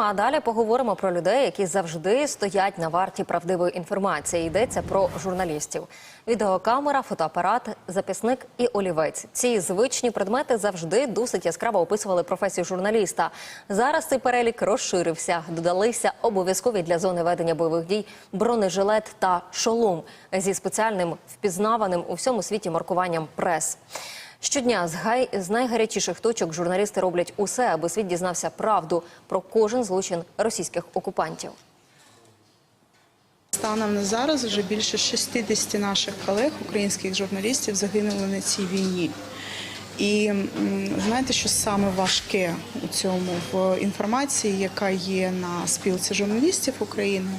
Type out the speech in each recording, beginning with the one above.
а далі поговоримо про людей, які завжди стоять на варті правдивої інформації. Йдеться про журналістів. Відеокамера, фотоапарат, записник і олівець. Ці звичні предмети завжди досить яскраво описували професію журналіста. Зараз цей перелік розширився. Додалися обов'язкові для зони ведення бойових дій бронежилет та шолом зі спеціальним впізнаваним у всьому світі маркуванням прес. Щодня з, гай... з найгарячіших точок журналісти роблять усе, аби світ дізнався правду про кожен злочин російських окупантів. Станом на зараз вже більше 60 наших колег, українських журналістів, загинули на цій війні. І знаєте, що саме важке цьому в інформації, яка є на спілці журналістів України,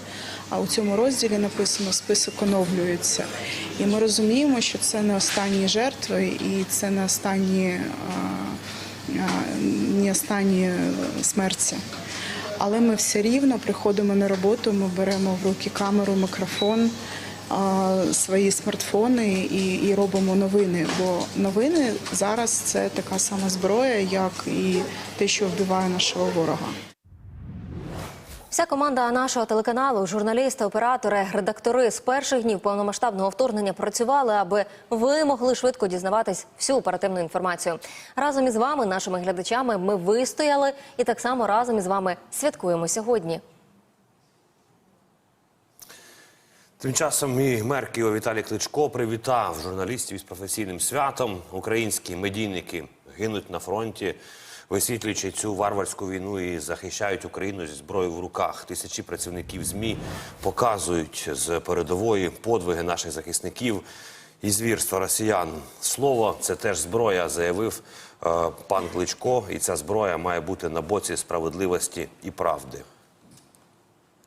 а у цьому розділі написано список оновлюється. І ми розуміємо, що це не останні жертви і це не останні, а, а, не останні смерті. Але ми все рівно приходимо на роботу, ми беремо в руки камеру, мікрофон, свої смартфони і, і робимо новини. Бо новини зараз це така сама зброя, як і те, що вбиває нашого ворога. Вся команда нашого телеканалу, журналісти, оператори, редактори з перших днів повномасштабного вторгнення працювали, аби ви могли швидко дізнаватись всю оперативну інформацію. Разом із вами, нашими глядачами, ми вистояли і так само разом із вами святкуємо сьогодні. Тим часом мій мер Києва Віталій Кличко привітав журналістів із професійним святом. Українські медійники гинуть на фронті, висвітлюючи цю варварську війну і захищають Україну зі зброєю в руках. Тисячі працівників ЗМІ показують з передової подвиги наших захисників і звірства росіян. Слово це теж зброя, заявив е, пан Кличко, і ця зброя має бути на боці справедливості і правди.